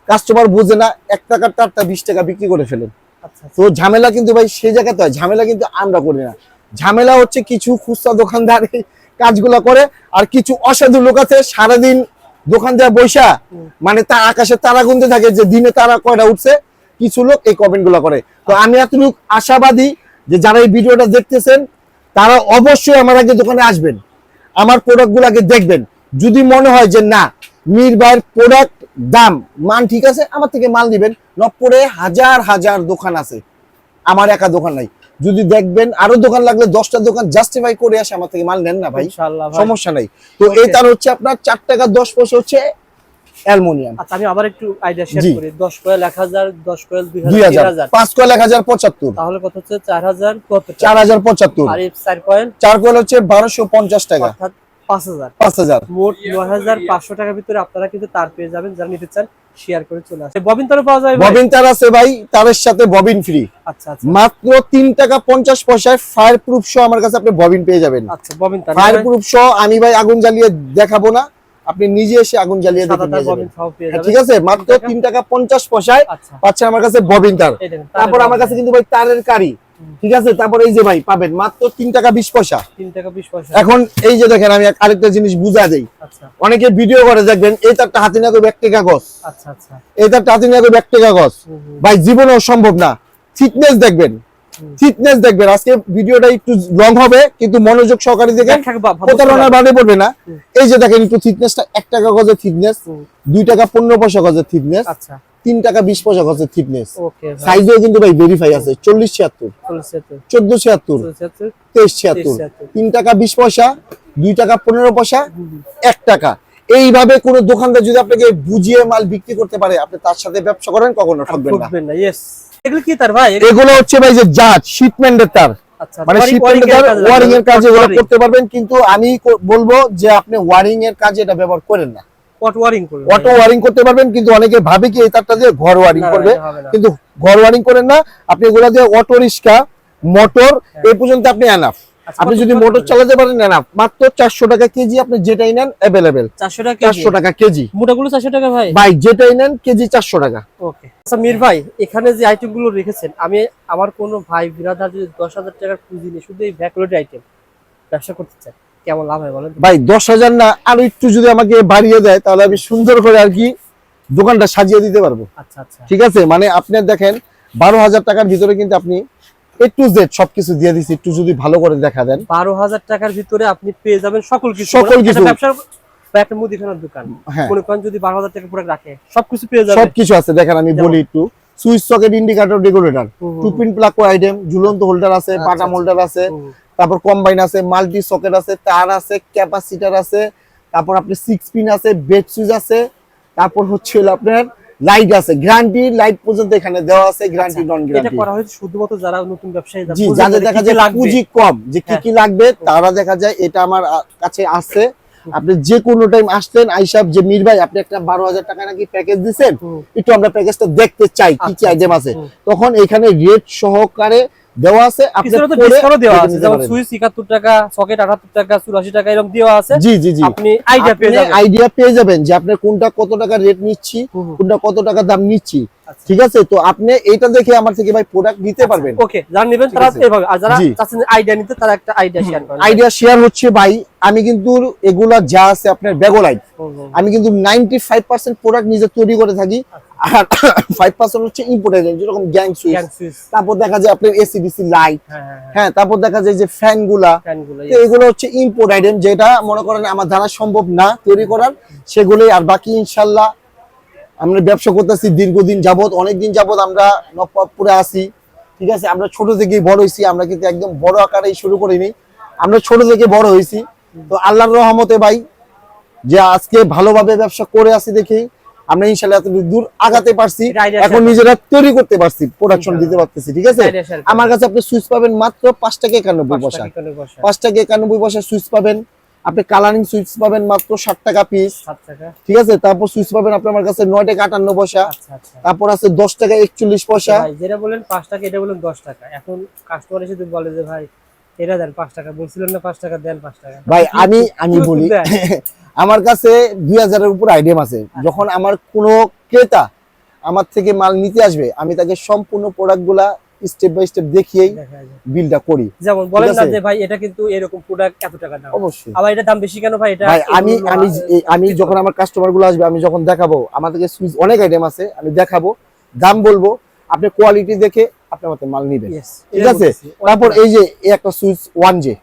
Speaker 1: কাস্টমার বুঝে না এক টাকার তারটা বিশ টাকা বিক্রি করে ফেলেন।
Speaker 2: আচ্ছা
Speaker 1: তো ঝামেলা কিন্তু ভাই সেই জায়গাতে হয় ঝামেলা কিন্তু আমরা করি না। ঝামেলা হচ্ছে কিছু খুচরা দোকানদার এই কাজগুলো করে আর কিছু অসাধু লোক আছে সারাদিন দোকান দেওয়া বৈশা মানে তার আকাশে তারা গুনতে থাকে যে দিনে তারা কয়টা উঠছে কিছু লোক এই কমেন্টগুলো করে। তো আমি এতটুকু আশাবাদী যে যারা এই ভিডিওটা দেখতেছেন তারা অবশ্যই আমার আগে দোকানে আসবেন আমার প্রোডাক্ট গুলাকে দেখবেন। যদি মনে হয় যে না মীর ভাইয়ের প্রোডাক্ট দাম মান ঠিক আছে আমার থেকে মাল নিবেন নপুরে হাজার হাজার দোকান আছে আমার একা দোকান নাই। যদি দেখবেন আরও দোকান লাগলে দশটা দোকান জাস্টিফাই করে আসে আমার থেকে মাল নেন না ভাই। সমস্যা নাই। তো. এই তার হচ্ছে আপনার চার টাকা দশ পয়সা হচ্ছে অ্যালমোনিয়াম।
Speaker 2: আচ্ছা আমি আবার একটু আইডিয়া শেয়ার করি। দশ কয়েল এক হাজার দশ কয়েল তাহলে কত হচ্ছে? কত আর কয়েল?
Speaker 1: কয়েল হচ্ছে বারোশো পঞ্চাশ টাকা।
Speaker 2: অর্থাৎ পাঁচ হাজার।
Speaker 1: পাঁচ হাজার।
Speaker 2: মোট নয় হাজার পাঁচশো টাকার ভিতরে আপনারা কিন্তু তার পেয়ে যাবেন। যারা নিতে চান শেয়ার করে চলে আসে ববিন তারও পাওয়া যায়
Speaker 1: ববিন তার আছে ভাই তারের সাথে ববিন ফ্রি
Speaker 2: আচ্ছা আচ্ছা।
Speaker 1: মাত্র তিন টাকা পঞ্চাশ পয়সায় ফায়ার প্রুফ সহ আমার কাছে আপনি ববিন পেয়ে যাবেন।
Speaker 2: আচ্ছা ববিন তার।
Speaker 1: ফায়ার প্রুফ সহ আমি ভাই আগুন জ্বালিয়ে দেখাবো না। আপনি নিজে এসে আগুন জ্বালিয়ে হ্যাঁ, ঠিক আছে মাত্র তিন টাকা পঞ্চাশ পয়সায় পাচ্ছেন আমার কাছে ববিন তার। তারপর আমার কাছে কিন্তু ভাই তারের কারি। ঠিক আছে? তারপর এই যে ভাই পাবেন মাত্র তিন টাকা বিশ পয়সা।
Speaker 2: তিন টাকা বিশ পয়সা।
Speaker 1: এখন এই যে দেখেন আমি আরেকটা জিনিস বুঝা দেই।
Speaker 2: আচ্ছা।
Speaker 1: অনেকে ভিডিও করে দেখবেন এই তারটা হাতে না করবে এক টাকা গছ এই তারটা হাতে না করবে এক টাকা গছ। ভাই জীবনেও সম্ভব না। ফিটনেস দেখবেন। থিকনেস দেখবেন। আজকে ভিডিওটা একটু লং হবে কিন্তু মনোযোগ সহকারে দেখেন
Speaker 2: করে-
Speaker 1: বাদে পড়বে না। এই যে দেখেন একটু থিকনেসটা এক টাকা গজের
Speaker 2: হুম,
Speaker 1: দুই টাকা পনেরো পয়সা গজের থিকনেস
Speaker 2: আচ্ছা।
Speaker 1: তিন টাকা বিশ পয়সা গজের থিকনেস
Speaker 2: ভাই।
Speaker 1: কিন্তু ভাই ভেরিফাই আছে চল্লিশ ছিয়াত্তর চোদ্দ ছিয়াত্তর তেইশ ছিয়াত্তর। তিন টাকা বিশ পয়সা দুই টাকা পনেরো পয়সা। এক টাকা। এইভাবে কোন দোকানদার যদি আপনাকে বুঝিয়ে মাল বিক্রি করতে পারে আপনি তার সাথে ব্যবসা করেন কখনো ঠকবেন না।
Speaker 2: এগুলো কি তার ভাই? এগুলো-
Speaker 1: হচ্ছে ভাই যে জাজ শিপমেন্টের তার।
Speaker 2: আচ্ছা
Speaker 1: মানে
Speaker 2: ওয়ারিং- এর কাজ
Speaker 1: এর কাজ এগুলো করতে পারবেন কিন্তু আমি বলব যে আপনি ওয়ারিং এর কাজে এটা ব্যবহার করেন না।
Speaker 2: পট
Speaker 1: ওয়ারিং করতে পারবেন কিন্তু অনেকে ভাবে কি এই তারটা দিয়ে ঘর ওয়ারিং
Speaker 2: না, না,
Speaker 1: করবে
Speaker 2: না।
Speaker 1: কিন্তু ঘর ওয়ারিং করেন না আপনি এগুলা দিয়ে অটো রিক্সা মোটর এই পর্যন্ত আপনি এনাফ
Speaker 2: আচ্ছা,
Speaker 1: আপনি যদি মোটর চালাতে পারেন এনাফ মাত্র চারশো টাকা কেজি আপনি যেটাই নেন অ্যাভেলেবেল
Speaker 2: চারশো টাকা
Speaker 1: চারশো টাকা কেজি।
Speaker 2: মোটাগুলো চারশো টাকা ভাই?
Speaker 1: ভাই যেটাই নেন কেজি চারশো টাকা।
Speaker 2: ওকে আচ্ছা মীর ভাই এখানে যে আইটেমগুলো রেখেছেন আমি আমার কোনো ভাই বিরাদার যদি দশ হাজার টাকার পুঁজি নিয়ে শুধু এই ভ্যাকুলেট আইটেম ব্যবসা করতে চায় কেমন লাভ হয় বলেন
Speaker 1: ভাই দশ হাজার না আরও একটু যদি আমাকে বাড়িয়ে দেয় তাহলে আমি সুন্দর করে আর কি দোকানটা সাজিয়ে দিতে পারব।
Speaker 2: আচ্ছা আচ্ছা।
Speaker 1: ঠিক আছে? মানে আপনি দেখেন বারো হাজার টাকার ভিতরে কিন্তু আপনি এ টু জেড সবকিছু দিয়ে দিচ্ছি একটু যদি ভালো করে দেখা দেন।
Speaker 2: বারো হাজার টাকার ভিতরে আপনি পেয়ে যাবেন সকল কিছু।
Speaker 1: সকল কিছু।
Speaker 2: একটা মুদিখানার দোকান।
Speaker 1: হ্যাঁ।
Speaker 2: যদি বারো হাজার টাকা পুরো রাখে সবকিছু পেয়ে যাবে
Speaker 1: সবকিছু আছে দেখেন আমি বলি একটু। সুইচ সকেট ইন্ডিকেটর ডেকোরেটর
Speaker 2: হুম, হুম,
Speaker 1: টু পিন প্লাগ আইটেম ঝুলন্ত হোল্ডার আছে
Speaker 2: আচ্ছা,
Speaker 1: বাটাম
Speaker 2: আচ্ছা।
Speaker 1: হোল্ডার আছে।
Speaker 2: হুম,
Speaker 1: তারপর কম্বাইন আছে মাল্টি সকেট আছে তার আছে ক্যাপাসিটার আছে তারপর আপনি সিক্স পিন আছে বেড সুইচ আছে তারপর হচ্ছে আপনার লাইট আছে। গ্যারান্টি লাইট পর্যন্ত এখানে দেওয়া আছে গ্যারান্টি নন
Speaker 2: এটা করা হয়েছে শুধুমাত্র যারা নতুন ব্যবসায়ী
Speaker 1: জি যাদের দেখা যায়। পুঁজি কম যে কি
Speaker 2: হ্যাঁ।
Speaker 1: কি লাগবে তারা দেখা যায় এটা আমার কাছে আছে। আপনি যে কোনো টাইম আসলেন আইসাব যে মীর ভাই আপনি একটা বারো হাজার টাকা নাকি প্যাকেজ দিচ্ছেন একটু আমরা প্যাকেজটা দেখতে চাই কি কি
Speaker 2: আচ্ছা,
Speaker 1: আইটেম আছে। তখন এখানে রেট সহকারে দেওয়া আছে
Speaker 2: দেওয়া আছে যেমন সুইচ একাত্তর টাকা সকেট আটাত্তর টাকা চুরাশি টাকা এরকম দেওয়া আছে।
Speaker 1: জি জি জি।
Speaker 2: আপনি আইডিয়া পেয়ে যাবেন।
Speaker 1: আইডিয়া পেয়ে যাবেন যে আপনি কোনটা কত টাকা রেট নিচ্ছি। কোনটা কত টাকা দাম নিচ্ছি।
Speaker 2: আচ্ছা।
Speaker 1: ঠিক আছে? তো আপনি এটা দেখে আমার থেকে ভাই প্রোডাক্ট নিতে পারবেন।
Speaker 2: ওকে যারা নেবেন তারা। এভাবে আর যারা চাচ্ছেন আইডিয়া নিতে তারা একটা আইডিয়া শেয়ার করেন
Speaker 1: আইডিয়া শেয়ার হচ্ছে ভাই আমি কিন্তু এগুলা যা আছে আপনার ব্যাগোলাইট। আমি কিন্তু নাইনটি ফাইভ পার্সেন্ট প্রোডাক্ট নিজে তৈরি করে থাকি। আর ফাইভ পার্সেন্ট হচ্ছে ইম্পোর্টেড যেরকম গ্যাং সুইচ তারপর দেখা যায় আপনার এসিডিসি লাইট
Speaker 2: হ্যাঁ, হ্যাঁ, হ্যাঁ,
Speaker 1: হ্যাঁ তারপর দেখা যায় যে
Speaker 2: ফ্যানগুলা.
Speaker 1: এগুলো হচ্ছে ইম্পোর্ট আইটেম যেটা মনে করেন আমার দ্বারা সম্ভব না তৈরি করার সেগুলোই আর বাকি ইনশাল্লাহ আমরা ব্যবসা করতেছি দীর্ঘদিন যাবত অনেকদিন যাবত আমরা নবাবপুরে আসি ঠিক আছে আমরা ছোট থেকেই বড় হয়েছি আমরা কিন্তু একদম বড় আকারে শুরু করিনি। আমরা ছোট থেকে বড় হয়েছি। তো আল্লাহর রহমতে ভাই যে আজকে ভালোভাবে ব্যবসা করে আসি দেখি। আমরা ইনশাল্লাহ এত দূর আগাতে পারছি। এখন নিজেরা তৈরি করতে পারছি প্রোডাকশন দিতে পারতেছি ঠিক আছে? আমার কাছে আপনি সুইচ পাবেন মাত্র পাঁচ টাকা একানব্বই পয়সা। পাঁচ টাকা একানব্বই পয়সা সুইচ পাবেন। আপনি কালারিং সুইচ পাবেন মাত্র ষাট টাকা পিস ঠিক আছে? তারপর সুইচ পাবেন আপনি আমার কাছে নয় টাকা আটান্ন পয়সা।
Speaker 2: আচ্ছা, আচ্ছা।
Speaker 1: তারপর আছে দশ টাকা একচল্লিশ পয়সা।
Speaker 2: যেটা বলেন পাঁচ টাকা এটা বলেন দশ টাকা। এখন কাস্টমার এসে বলে যে ভাই এটা দেন পাঁচ টাকা। বলছিলেন না পাঁচ টাকা দেন পাঁচ টাকা।
Speaker 1: ভাই আমি আমি বলি। আমার কাছে দুই হাজারের উপর আইটেম আছে।
Speaker 2: আচ্ছা।
Speaker 1: যখন আমার কোনো ক্রেতা আমার থেকে মাল নিতে আসবে আমি তাকে সম্পূর্ণ প্রোডাক্টগুলা স্টেপ বাই স্টেপ দেখিয়েই বিলটা করি।
Speaker 2: যেমন বলেন না যে ভাই এটা কিন্তু এরকম প্রোডাক্ট এত টাকা দাম।
Speaker 1: অবশ্যই।
Speaker 2: আবার এটা দাম বেশি কেন ভাই? এটা
Speaker 1: আমি আমি আমি যখন আমার কাস্টমারগুলো আসবে আমি যখন দেখাবো আমার থেকে সুইচ অনেক আইটেম আছে আমি দেখাবো দাম বলব আপনি কোয়ালিটি দেখে আপনি আমাকে মাল নিবেন। ঠিক আছে? তারপর এই যে এই একটা সুইচ ওয়ান জে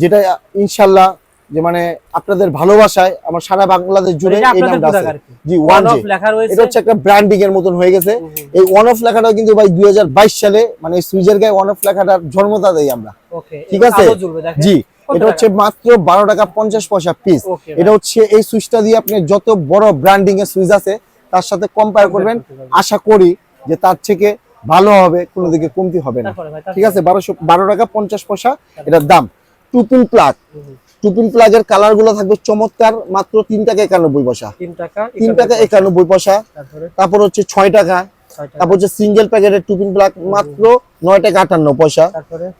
Speaker 1: যেটা ইনশাল্লাহ যে মানে আপনাদের ভালোবাসায় আমার সারা বাংলাদেশ জুড়ে এই নামটা আছে। জি ওয়ান
Speaker 2: off লেখা রয়েছে।
Speaker 1: এটা হচ্ছে একটা ব্র্যান্ডিং এর মতন হয়ে গেছে। এই ওয়ান অফ লেখাটা কিন্তু ভাই দুই সালে মানে সুইচের গায়ে ওয়ান অফ লেখাটার জন্মতা দেয় আমরা।
Speaker 2: Okay,
Speaker 1: ঠিক আছে? জি এটা হচ্ছে মাত্র বারো টাকা পঞ্চাশ পয়সা পিস এটা হচ্ছে এই সুইচটা দিয়ে আপনি যত বড় ব্র্যান্ডিং এর সুইচ আছে তার সাথে কম্পেয়ার করবেন। আশা করি যে তার থেকে ভালো হবে কোনো দিকে কমতি হবে না। ঠিক আছে? বারোশো বারো টাকা পঞ্চাশ পয়সা এটার দাম। টু পিন প্লাগ
Speaker 2: হুম, হুম।
Speaker 1: টু পিন প্লাগের কালারগুলো থাকবে চমৎকার মাত্র তিন টাকা একানব্বই পয়সা।
Speaker 2: তিন টাকা
Speaker 1: একানব্বই পয়সা।
Speaker 2: তারপর?
Speaker 1: হচ্ছে ছয় টাকা। তারপর হচ্ছে সিঙ্গেল প্যাকেটের টু পিন প্লাগ মাত্র নয় টাকা আটান্ন পয়সা।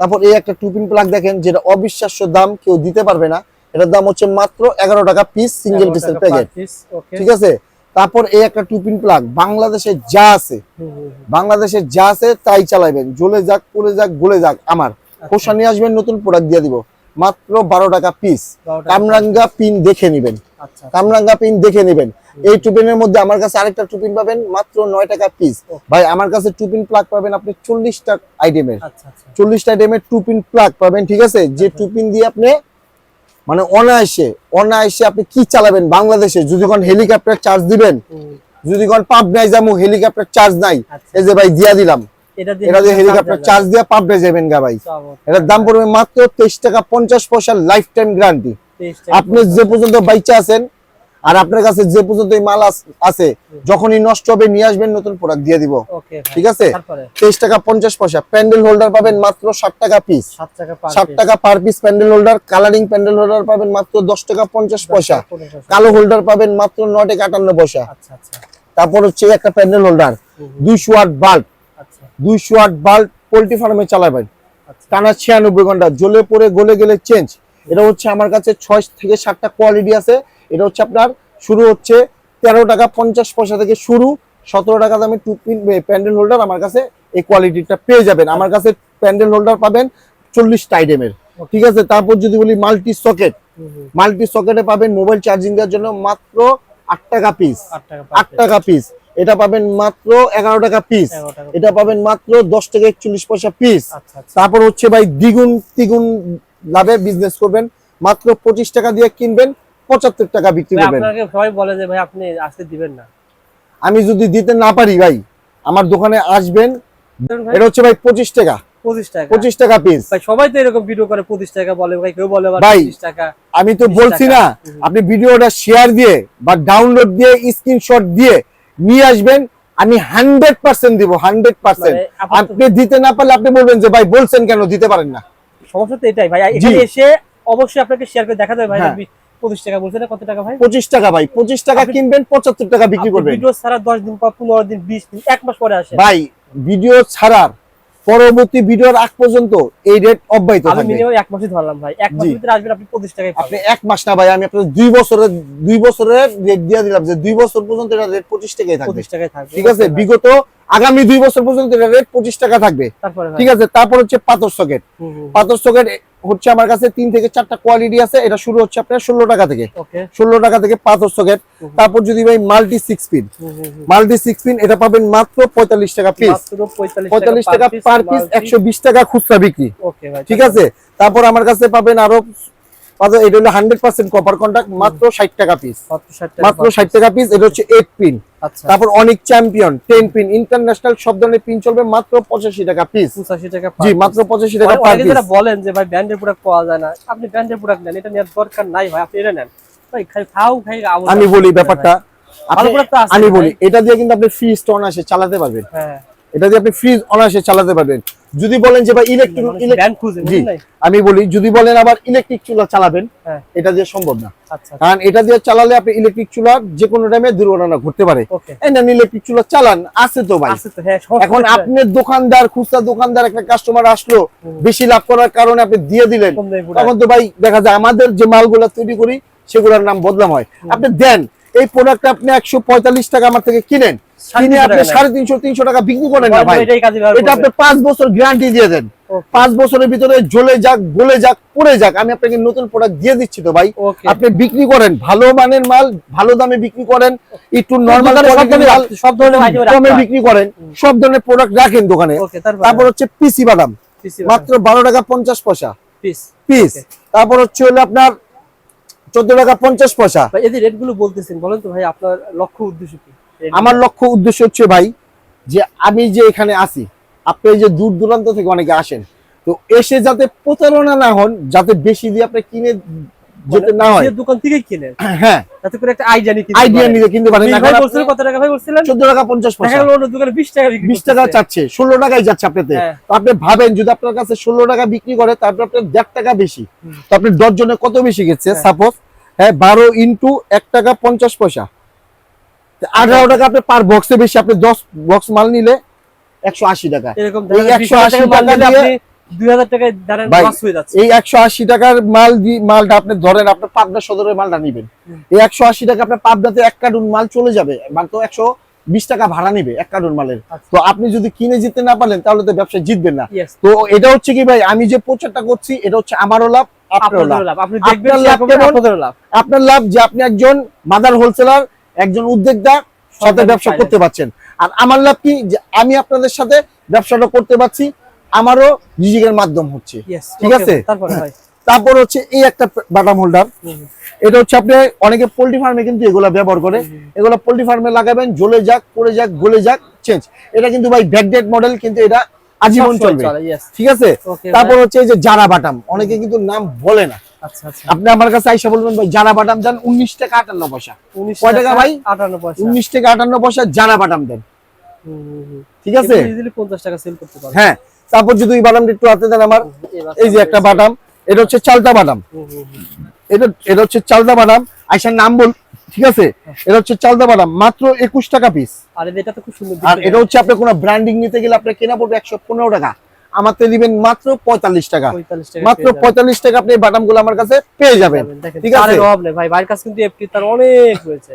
Speaker 2: তারপর?
Speaker 1: এই একটা টু পিন প্লাগ দেখেন যেটা অবিশ্বাস্য দাম কেউ দিতে পারবে না। এটার দাম হচ্ছে মাত্র এগারো টাকা পিস সিঙ্গেল পিসের প্যাকেট. ঠিক আছে? তারপর এই একটা টুপিন প্লাগ বাংলাদেশে যা আছে। বাংলাদেশে যা আছে তাই চালাবেন জ্বলে যাক পড়ে যাক গলে যাক আমার।
Speaker 2: আচ্ছা।
Speaker 1: খোসা নিয়ে আসবেন নতুন প্রোডাক্ট দিয়ে দিব। মাত্র বারো টাকা পিস কামরাঙ্গা পিন দেখে নিবেন।
Speaker 2: আচ্ছা।
Speaker 1: কামরাঙ্গা পিন দেখে নেবেন। এই টুপিনের মধ্যে আমার কাছে আরেকটা টুপিন পাবেন মাত্র নয় টাকা পিস ভাই আমার কাছে টুপিন প্লাগ পাবেন আপনি চল্লিশটা আইটেমের
Speaker 2: আচ্ছা আচ্ছা।
Speaker 1: চল্লিশটা আইটেমের টুপিন প্লাগ পাবেন ঠিক আছে? যে টুপিন দিয়ে আপনি মানে অনায়াসে অনায়াসে আপনি কি চালাবেন বাংলাদেশে? যদি কোন হেলিকপ্টার চার্জ দিবেন যদি কোন পাবনায় যাব হেলিকপ্টার চার্জ নাই। এই যে ভাই দিয়া দিলাম।
Speaker 2: এটা
Speaker 1: দিয়ে হেলিকপ্টার
Speaker 2: চার্জ
Speaker 1: দিয়ে যাবেন গা ভাই। এটার দাম পড়বে মাত্র তেইশ টাকা পঞ্চাশ পয়সা লাইফ টাইম গ্যারান্টি আপনি যে পর্যন্ত বাইচা আছেন আর আপনার কাছে যে পর্যন্ত এই মাল আছে যখনই নষ্ট হবে নিয়ে আসবেন নতুন প্রোডাক্ট দিয়ে দিব। ঠিক আছে? তেইশ টাকা পঞ্চাশ পয়সা। প্যান্ডেল হোল্ডার পাবেন মাত্র ষাট টাকা পিস ষাট টাকা per piece pandal holder colouring pandal holder পাবেন মাত্র দশ টাকা পঞ্চাশ পয়সা। কালো হোল্ডার পাবেন মাত্র নয় টাকা আটান্ন পয়সা।
Speaker 2: আচ্ছা আচ্ছা।
Speaker 1: তারপর হচ্ছে একটা প্যান্ডেল হোল্ডার দুইশো ওয়াট বাল্ব দুইশো আট বাল্ব পোলট্রি ফার্মে চালাবেন
Speaker 2: আচ্ছা।
Speaker 1: টানা ছিয়ানব্বই ঘণ্টা জ্বলে পড়ে গলে গেলে চেঞ্জ এটা হচ্ছে আমার কাছে ছয় থেকে সাতটা কোয়ালিটি আছে। এটা হচ্ছে আপনার শুরু হচ্ছে তেরো টাকা পঞ্চাশ পয়সা থেকে শুরু। সতেরো টাকা দামে টু পিন প্যান্ডেল হোল্ডার আমার কাছে এই কোয়ালিটিটা পেয়ে যাবেন। আমার কাছে প্যান্ডেল হোল্ডার পাবেন চল্লিশটা আইটেমের ঠিক আছে? তারপর যদি বলি মাল্টি সকেট। মাল্টি সকেটে পাবেন মোবাইল চার্জিং দেওয়ার জন্য মাত্র আট টাকা পিস
Speaker 2: আট টাকা
Speaker 1: পিস এটা পাবেন মাত্র এগারো টাকা পিস এটা পাবেন মাত্র দশ টাকা একচল্লিশ পয়সা পিস
Speaker 2: আচ্ছা আচ্ছা।
Speaker 1: তারপর হচ্ছে ভাই দ্বিগুণ তিগুণ লাভে বিজনেস করবেন। মাত্র পঁচিশ টাকা দিয়ে কিনবেন পঁচাত্তর টাকা বিক্রি করবেন।
Speaker 2: সবাই বলে যে ভাই আপনি আসতে দিবেন না।
Speaker 1: আমি যদি দিতে না পারি ভাই আমার দোকানে আসবেন। এটা হচ্ছে ভাই পঁচিশ টাকা।
Speaker 2: পঁচিশ টাকা।
Speaker 1: পঁচিশ টাকা পিস
Speaker 2: সবাই তো এরকম ভিডিও করে পঁচিশ টাকা বলে। ভাই কেউ বলে
Speaker 1: ভাই,
Speaker 2: টাকা
Speaker 1: আমি তো বলছি না আপনি ভিডিওটা শেয়ার দিয়ে বা ডাউনলোড দিয়ে স্ক্রিনশট দিয়ে নিয়ে আসবেন আমি হান্ড্রেড পার্সেন্ট দিব হান্ড্রেড পার্সেন্ট আপনি দিতে না পারলে আপনি বলবেন যে ভাই বলছেন কেন? দিতে পারেন না।
Speaker 2: সমস্যা তো এটাই ভাই। এখানে এসে অবশ্যই আপনাকে শেয়ার করে দেখা যাবে ভাই।
Speaker 1: হ্যাঁ।
Speaker 2: পঁচিশ টাকা বলছেন কত টাকা ভাই?
Speaker 1: পঁচিশ টাকা ভাই। পঁচিশ টাকা কিনবেন পঁচাত্তর টাকা বিক্রি করবেন।
Speaker 2: ভিডিও ছাড়া দশ দিন পর পনেরো দিন বিশ দিন এক মাস পরে আসে।
Speaker 1: ভাই ভিডিও ছাড়ার পরবর্তী ভিডিওর আগ পর্যন্ত এই রেট অব্যাহত
Speaker 2: আমি মিনিমাম এক মাসই ধরলাম ভাই। এক মাসের ভিতরে আসবেন আপনি পঁচিশ টাকায়
Speaker 1: আপনি এক মাস না ভাই আমি আপনাকে দুই বছরের দুই বছরের রেট দিয়ে দিলাম যে দুই বছর পর্যন্ত এটা রেট পঁচিশ টাকাই থাকবে।
Speaker 2: পঁচিশ টাকায় থাকবে।
Speaker 1: ঠিক আছে? বিগত আগামী দুই বছর পর্যন্ত এটা রেট পঁচিশ টাকা থাকবে।
Speaker 2: তারপরে
Speaker 1: ঠিক আছে? তারপর হচ্ছে পাথর সকেট পাথর সকেট হচ্ছে আমার কাছে তিন থেকে চারটা কোয়ালিটি আছে। এটা শুরু হচ্ছে আপনার ষোলো টাকা থেকে। ষোলো টাকা থেকে পাঁচ সকেট
Speaker 2: হুম।
Speaker 1: তারপর যদি ভাই multi six pin. Multi six pin এটা পাবেন মাত্র পঁয়তাল্লিশ টাকা পিস
Speaker 2: পঁয়তাল্লিশ
Speaker 1: পঁয়তাল্লিশ টাকা পার পিস একশো বিশ টাকা খুচরা বিক্রি। ঠিক আছে? তারপর আমার কাছে পাবেন আরও এটা হলো হান্ড্রেড পার্সেন্ট কপার মাত্র ষাট টাকা পিস
Speaker 2: মাত্র ষাট টাকা
Speaker 1: পিস এটা হচ্ছে এইট পিন
Speaker 2: আচ্ছা।
Speaker 1: তারপর অনেক চ্যাম্পিয়ন টেন পিন ইন্টারন্যাশনাল সব ধরনের পিন চলবে মাত্র পঁচাশি টাকা পিস
Speaker 2: পঁচাশি টাকা
Speaker 1: জি মাত্র পঁচাশি টাকা পার পিস
Speaker 2: যারা বলেন যে ভাই ব্র্যান্ডের প্রোডাক্ট পাওয়া যায় না। আপনি ব্র্যান্ডের প্রোডাক্ট নেন এটা নেওয়ার দরকার নাই ভাই আপনি এটা নেন। ভাই খাই খাও খাই
Speaker 1: আমি বলি ব্যাপারটা আমি বলি এটা দিয়ে কিন্তু আপনি ফ্রিজ অনায়াসে চালাতে পারবেন।
Speaker 2: হ্যাঁ।
Speaker 1: এটা দিয়ে আপনি ফ্রিজ অনায়াসে চালাতে পারবেন। যদি বলেন যে ভাই ইলেকট্রিক
Speaker 2: ব্র্যান্ড
Speaker 1: জি আমি বলি যদি বলেন আবার ইলেকট্রিক চুলা চালাবেন
Speaker 2: হ্যাঁ।
Speaker 1: এটা দিয়ে সম্ভব না।
Speaker 2: আচ্ছা
Speaker 1: কারণ এটা দিয়ে চালালে আপনি ইলেকট্রিক চুলার যে কোনো টাইমে দুর্ঘটনা ঘটতে পারে। না ইলেকট্রিক চুলা চালান আছে তো ভাই।
Speaker 2: আছে তো হ্যাঁ
Speaker 1: এখন। আপনি দোকানদার খুচরা দোকানদার একটা কাস্টমার আসলো বেশি লাভ করার কারণে আপনি দিয়ে দিলেন। তখন তো ভাই দেখা যায় আমাদের যে মালগুলা তৈরি করি সেগুলোর নাম বদলাম হয়। আপনি দেন এই প্রোডাক্ট আপনি একশো পঁয়তাল্লিশ টাকা আমার থেকে কিনেন। কিনে আপনি সাড়ে তিনশো তিনশো টাকা বিক্রি করেন না ভাই। এটা আপনি পাঁচ বছর গ্যারান্টি দিয়ে দেন। পাঁচ বছরের ভিতরে জ্বলে যাক গলে যাক পড়ে যাক। আমি আপনাকে নতুন প্রোডাক্ট দিয়ে দিচ্ছি তো ভাই। আপনি বিক্রি করেন ভালো মানের মাল ভালো দামে বিক্রি করেন একটু নর্মাল
Speaker 2: সব ধরনের হয়।
Speaker 1: বিক্রি করেন সব ধরনের প্রোডাক্ট রাখেন দোকানে।
Speaker 2: তারপর?
Speaker 1: হচ্ছে পিসি বাদাম। মাত্র বারো টাকা পঞ্চাশ পয়সা। পিস তারপর হচ্ছে হলো আপনার চোদ্দ টাকা পঞ্চাশ পয়সা।
Speaker 2: ভাই, এই যে রেট বলতেছেন বলেন তো ভাই আপনার লক্ষ্য উদ্দেশ্য কি?
Speaker 1: আমার লক্ষ্য উদ্দেশ্য হচ্ছে ভাই যে আমি যে এখানে আসি আপনি যে দূর দূরান্ত থেকে অনেকে আসেন তো এসে যাতে প্রতারণা না হন যাতে বেশি দিয়ে আপনি কিনে যেতে না হয়।
Speaker 2: দোকান থেকে
Speaker 1: হ্যাঁ।
Speaker 2: যাতে করে একটা আইডিয়া কিনতে
Speaker 1: আইডিয়া নিতে কিনতে পারেন
Speaker 2: বিশ ভাই বলছিলেন কত টাকা ভাই বলছিলেন?
Speaker 1: চোদ্দ টাকা পঞ্চাশ
Speaker 2: দেখা
Speaker 1: পয়সা।
Speaker 2: গেল অন্য দোকানে বিশ টাকা বিক্রি
Speaker 1: বিশ টাকা
Speaker 2: করতেছে।
Speaker 1: চাচ্ছে ষোলো টাকায় যাচ্ছে আপনাতে
Speaker 2: হ্যাঁ।
Speaker 1: তো আপনি ভাবেন যদি আপনার কাছে ষোলো টাকা বিক্রি করে তারপর আপনার দেড় টাকা বেশি। তো আপনি দশ জনে কত বেশি গেছে
Speaker 2: হ্যাঁ।
Speaker 1: সাপোজ হ্যাঁ বারো ইন্টু এক টাকা পঞ্চাশ পয়সা। আঠারো টাকা আপনি পার বক্সে বেশি আপনি দশ বক্স মাল নিলে একশো আশি টাকা।
Speaker 2: এরকম
Speaker 1: এই
Speaker 2: দেখা যায়
Speaker 1: 180
Speaker 2: 20 মাল
Speaker 1: টাকা
Speaker 2: নিলে
Speaker 1: দিয়ে-
Speaker 2: আপনি দুই হাজার টাকায় দাঁড়ান
Speaker 1: ভাই,
Speaker 2: লস যাচ্ছে।
Speaker 1: এই একশো আশি টাকার মাল মালটা আপনি ধরেন আপনার পাবনা সদরের মালটা নিবেন। এই একশো আশি টাকা আপনার পাবনাতে এক কার্টুন মাল চলে যাবে মাত্র একশো বিশ টাকা ভাড়া নিবে এক কার্টুন মালের।
Speaker 2: আচ্ছা।
Speaker 1: তো আপনি যদি কিনে জিততে না পারলেন তাহলে তো ব্যবসা জিতবেন না। তো এটা হচ্ছে কি ভাই আমি যে প্রচারটা করছি এটা হচ্ছে আমারও লাভ আপনারও লাভ।
Speaker 2: আপনি দেখবেন
Speaker 1: আপনার লাভ যে আপনি একজন মাদার হোলসেলার একজন উদ্যোক্তা সাথে ব্যবসা করতে পারছেন। আর আমার লাভ কি? যে আমি আপনাদের সাথে ব্যবসাটা করতে পারছি আমারও রিজিকের মাধ্যম হচ্ছে। ঠিক আছে?
Speaker 2: তারপরে
Speaker 1: হচ্ছে এই একটা বাটাম হোল্ডার। এটা হচ্ছে আপনি অনেকে পোল্ট্রি ফার্মে কিন্তু এগুলা ব্যবহার করে। এগুলো পোল্ট্রি ফার্মে লাগাবেন জ্বলে যাক পড়ে যাক গলে যাক চেঞ্জ এটা কিন্তু ভাই ব্যাকডেট মডেল কিন্তু এটা আজীবন চলবে। ঠিক আছে? তারপর হচ্ছে এই যে জারা বাটাম অনেকে কিন্তু নাম বলে না।
Speaker 2: আচ্ছা আচ্ছা।
Speaker 1: আপনি আমার কাছে আইসা বলবেন ভাই জারা বাটাম দেন উনিশ টাকা আটান্ন পয়সা।
Speaker 2: 19
Speaker 1: কয় টাকা ভাই?
Speaker 2: আটান্ন পয়সা।
Speaker 1: উনিশ টাকা আটান্ন পয়সা জারা বাটাম দেন। ঠিক আছে?
Speaker 2: 50 টাকা সেল করতে পারবেন।
Speaker 1: হ্যাঁ তারপর যদি বাদামটা একটু হাতে দেন আমার এই যে একটা বাদাম এটা হচ্ছে চালতা বাদাম। এটা এটা হচ্ছে চালতা বাদাম। আইসার নাম বল ঠিক আছে? এটা হচ্ছে চালদা বাদাম মাত্র একুশ টাকা পিস
Speaker 2: আর এটা তো খুব সুন্দর
Speaker 1: আর এটা হচ্ছে আপনার কোনো ব্র্যান্ডিং নিতে গেলে আপনার কেনা পড়বে একশো পনেরো টাকা। আমার তো দিবেন মাত্র পঁয়তাল্লিশ টাকা। মাত্র পঁয়তাল্লিশ টাকা আপনি বাদামগুলো আমার কাছে পেয়ে যাবেন। ঠিক আছে?
Speaker 2: ভাই ভাইয়ের কাছে কিন্তু এফটি তার অনেক রয়েছে।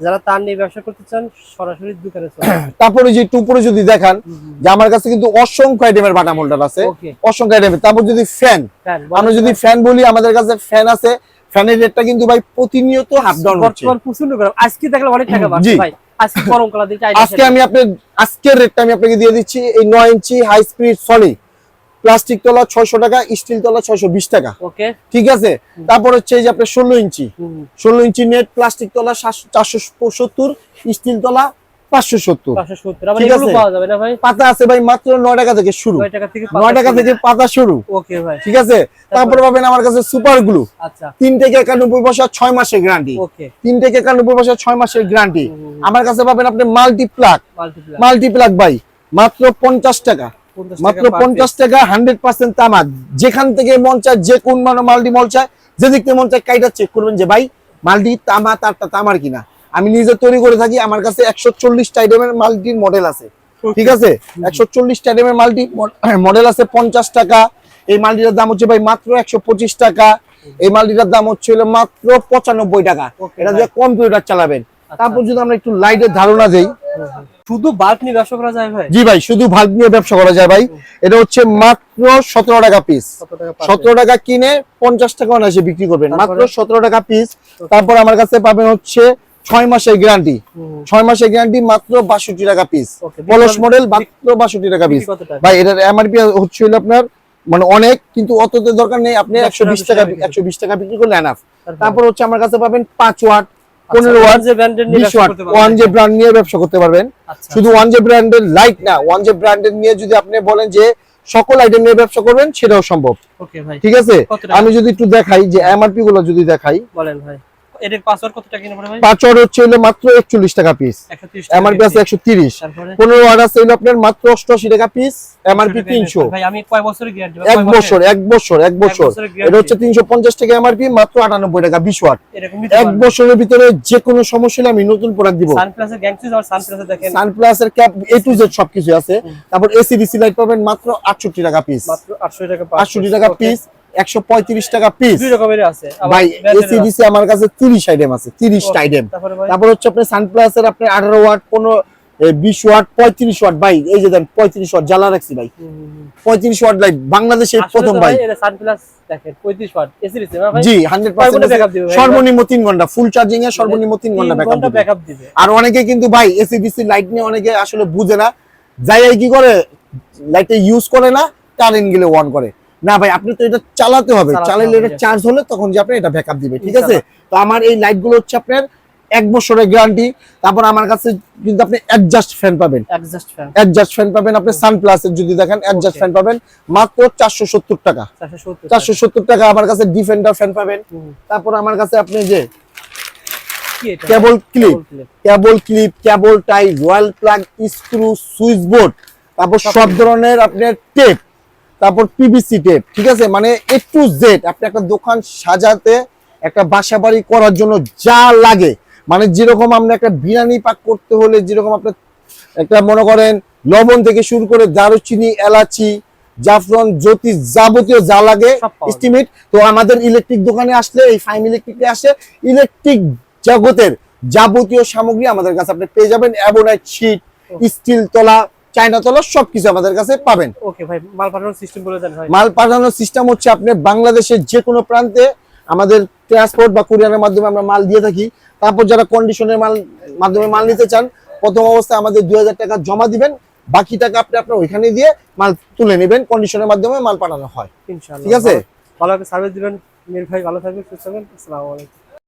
Speaker 2: যারা তার নিয়ে ব্যবসা করতে চান সরাসরি দোকানে
Speaker 1: তারপরে যে একটু উপরে যদি দেখান যে আমার কাছে কিন্তু অসংখ্য আইটেমের বাটাম হোল্ডার আছে। অসংখ্য আইটেমের তারপর যদি ফ্যান আমরা যদি ফ্যান বলি আমাদের কাছে ফ্যান আছে ফ্যানের রেটটা কিন্তু ভাই প্রতিনিয়ত ডাউন হচ্ছে।
Speaker 2: প্রচণ্ড গরম। আজকে দেখলে অনেক টাকা বাড়ছে ভাই। আজকে গরম কালা দিতে
Speaker 1: আজকে আমি আপনার আজকের রেটটা আমি আপনাকে দিয়ে দিচ্ছি এই নয় ইঞ্চি হাই স্পিড সনি প্লাস্টিক তলা ছয়শো টাকা স্টিল তলা ছয়শো বিশ টাকা।
Speaker 2: ওকে।
Speaker 1: ঠিক আছে? তারপর হচ্ছে এই যে আপনার ষোলো ইঞ্চি। ষোলো ইঞ্চি নেট প্লাস্টিক তলা চারশো সত্তর স্টিল তলা পাঁচশো সত্তর। ঠিক আছে। পাতা আছে ভাই মাত্র নয় টাকা থেকে শুরু।
Speaker 2: নয় টাকা থেকে
Speaker 1: পাতা শুরু। ঠিক আছে? তারপরে? পাবেন আমার কাছে সুপার গ্লু
Speaker 2: আচ্ছা।
Speaker 1: তিন থেকে একানব্বই বছর ছয় মাসের গ্যারান্টি তিন থেকে একানব্বই বছর ছয় মাসের গ্যারান্টি আমার কাছে পাবেন আপনি মাল্টি প্লাগ মাল্টি প্লাগ ভাই মাত্র পঞ্চাশ টাকা। মাত্র পঞ্চাশ টাকা হান্ড্রেড পার্সেন্ট তামা যেখান থেকে মন চায় যে কোন মানে মাল্টি মল চায় যেদিক থেকে মন চায় কাইটা চেক করবেন যে ভাই মাল্টি তামা তারটা তামার কিনা। আমি নিজে তৈরি করে থাকি আমার কাছে একশো চল্লিশটা আইটেমের মাল্টির মডেল আছে। ঠিক আছে? একশো চল্লিশটা আইটেমের মাল্টি মডেল আছে পঞ্চাশ টাকা। এই মাল্টিটার দাম হচ্ছে ভাই মাত্র একশো পঁচিশ টাকা। এই মাল্টিটার দাম হচ্ছে মাত্র পঁচানব্বই টাকা। এটা দিয়ে কম্পিউটার চালাবেন। তারপর যদি আমরা একটু লাইটের ধারণা দেই।
Speaker 2: শুধু বাল্ব নিয়ে ব্যবসা করা যায় ভাই?
Speaker 1: জি ভাই শুধু ভাল্ব নিয়ে ব্যবসা করা যায় ভাই। এটা হচ্ছে মাত্র সতেরো টাকা পিস? সতেরো টাকা কিনে পঞ্চাশ টাকা অনায়াসে বিক্রি করবেন। মাত্র সতেরো টাকা পিস তারপর আমার কাছে পাবেন হচ্ছে ছয় মাসের গ্যারান্টি ছয় মাসের গ্যারান্টি মাত্র বাষট্টি টাকা পিস পলস মডেল মাত্র বাষট্টি টাকা পিস? ভাই এটার এমআরপি হচ্ছে হলো আপনার মানে অনেক কিন্তু অত তো দরকার নেই আপনি একশো বিশ
Speaker 2: টাকা
Speaker 1: একশো বিশ টাকা বিক্রি করলে এনাফ
Speaker 2: তারপর?
Speaker 1: হচ্ছে আমার কাছে পাবেন পাঁচ ওয়াট
Speaker 2: আচ্ছা,
Speaker 1: পনেরো ওয়াট
Speaker 2: ওয়ান যে
Speaker 1: বিশ ওয়াট। ওয়ান
Speaker 2: পারবেন।
Speaker 1: ব্র্যান্ড নিয়ে ব্যবসা করতে পারবেন।
Speaker 2: আচ্ছা,
Speaker 1: শুধু ওয়ান জে ব্র্যান্ডের লাইট না ওয়ান জে ব্র্যান্ডের নিয়ে যদি আপনি বলেন যে সকল আইটেম নিয়ে ব্যবসা করবেন সেটাও সম্ভব। ঠিক আছে? আমি যদি একটু দেখাই যে এমআরপি গুলো যদি দেখাই।
Speaker 2: বলেন ভাই। এটার পাসওয়ার্ড কত টাকা কিনে পড়ে ভাই?
Speaker 1: পাঁচর হচ্ছে হলো মাত্র টাকা পিস এমআরপি আছে ওয়াট আছে হলো আপনার মাত্র অষ্টআশি টাকা পিস এমআরপি তিনশো।
Speaker 2: ভাই আমি কয় বছরের গ্যারান্টি
Speaker 1: এক বছর এক বছর এক বছর। এটা হচ্ছে তিনশো পঞ্চাশ টাকা এমআরপি মাত্র আটানব্বই টাকা বিশ ওয়াট এক বছরের ভিতরে যে কোনো সমস্যা হলে আমি নতুন প্রোডাক্ট দিব।
Speaker 2: সানপ্লাসের গ্যাংসিস আর সানপ্লাসে দেখেন।
Speaker 1: সানপ্লাসের ক্যাপ এ টু জেড সবকিছু আছে। তারপর এসি ডিসি লাইট পাবেন মাত্র আটষট্টি টাকা পিস
Speaker 2: মাত্র 800 টাকা
Speaker 1: আটষট্টি টাকা পিস একশো পঁয়ত্রিশ টাকা পিস
Speaker 2: দুই রকমের আছে।
Speaker 1: ভাই
Speaker 2: branded
Speaker 1: এসি
Speaker 2: আছে।
Speaker 1: ডিসি আমার কাছে আইটেম আছে তিরিশটা
Speaker 2: Okay,
Speaker 1: আইটেম
Speaker 2: তারপর
Speaker 1: হচ্ছে আপনার সানপ্লাসের আপনার আঠারো ওয়াট পনেরো বিশ ওয়াট পঁয়ত্রিশ ওয়াট। ভাই এই যে দেন পঁয়ত্রিশ ওয়াট জ্বালা রাখছি ভাই।
Speaker 2: হুম, হুম, হুম।
Speaker 1: পঁয়ত্রিশ ওয়াট লাইট বাংলাদেশে প্রথম ভাই
Speaker 2: এটা সানপ্লাস দেখেন 35 ওয়াট। এসি ভাই?
Speaker 1: জি হান্ড্রেড
Speaker 2: কয় ঘণ্টা backup দিবে ভাই?
Speaker 1: সর্বনিম্ন তিন ঘণ্টা ফুল চার্জিং এ সর্বনিম্ন তিন ঘণ্টা
Speaker 2: তিন
Speaker 1: ব্যাকআপ
Speaker 2: দিবে।
Speaker 1: আর অনেকে কিন্তু ভাই এসি ডিসি লাইট নিয়ে অনেকে আসলে বুঝে না। যাই কি করে লাইটে ইউজ করে না কারেন্ট গেলে অন করে। না ভাই আপনি তো এটা চালাতে হবে। চালালে এটা চার্জ হলে তখন যে আপনি এটা ব্যাকআপ দিবে ঠিক আছে? তো আমার এই লাইটগুলো হচ্ছে আপনার এক বছরের গ্যারান্টি তারপর আমার কাছে কিন্তু আপনি অ্যাডজাস্ট ফ্যান পাবেন।
Speaker 2: অ্যাডজাস্ট ফ্যান
Speaker 1: অ্যাডজাস্ট ফ্যান পাবেন আপনি সানপ্লাস এর যদি দেখেন অ্যাডজাস্ট. ফ্যান পাবেন মাত্র চারশো সত্তর টাকা।
Speaker 2: 470
Speaker 1: চারশো সত্তর টাকা আমার কাছে ডিফেন্ডার ফ্যান পাবেন। তারপর আমার কাছে আপনি যে cable clip cable clip cable tie royal plug screw switch board তারপর সব ধরনের আপনার টেপ তারপর পিভিসি টেপ ঠিক আছে মানে এ টু জেড আপনি একটা দোকান সাজাতে একটা বাসা বাড়ি করার জন্য যা লাগে মানে যেরকম আমরা একটা বিরিয়ানি পাক করতে হলে যেরকম আপনার একটা মনে করেন লবণ থেকে শুরু করে দারুচিনি এলাচি জাফরন জ্যোতি যাবতীয় যা লাগে। এস্টিমেট তো আমাদের ইলেকট্রিক দোকানে আসলে এই ফাইম ইলেকট্রিকে আসে ইলেকট্রিক জগতের যাবতীয় সামগ্রী আমাদের কাছে আপনি পেয়ে যাবেন অ্যাবোনাইট শিট স্টিল তলা চায়না তলা সবকিছু আমাদের কাছে পাবেন।
Speaker 2: ওকে ভাই মাল পাঠানোর সিস্টেম বলে দেন ভাই।
Speaker 1: মাল পাঠানোর সিস্টেম হচ্ছে আপনি বাংলাদেশের যে কোনো প্রান্তে আমাদের ট্রান্সপোর্ট বা কুরিয়ারের মাধ্যমে আমরা মাল দিয়ে থাকি। তারপর যারা কন্ডিশনের মাল মাধ্যমে মাল নিতে চান প্রথম অবস্থায় আমাদের দুই হাজার টাকা জমা দিবেন। বাকি টাকা আপনি আপনার ওইখানে দিয়ে মাল তুলে নেবেন কন্ডিশনের মাধ্যমে মাল পাঠানো হয়। ঠিক আছে?
Speaker 2: ভালো- ভালো সার্ভিস দিবেন। মির ভাই ভালো থাকবেন সুস্থ থাকবেন। আসসালামু আলাইকুম।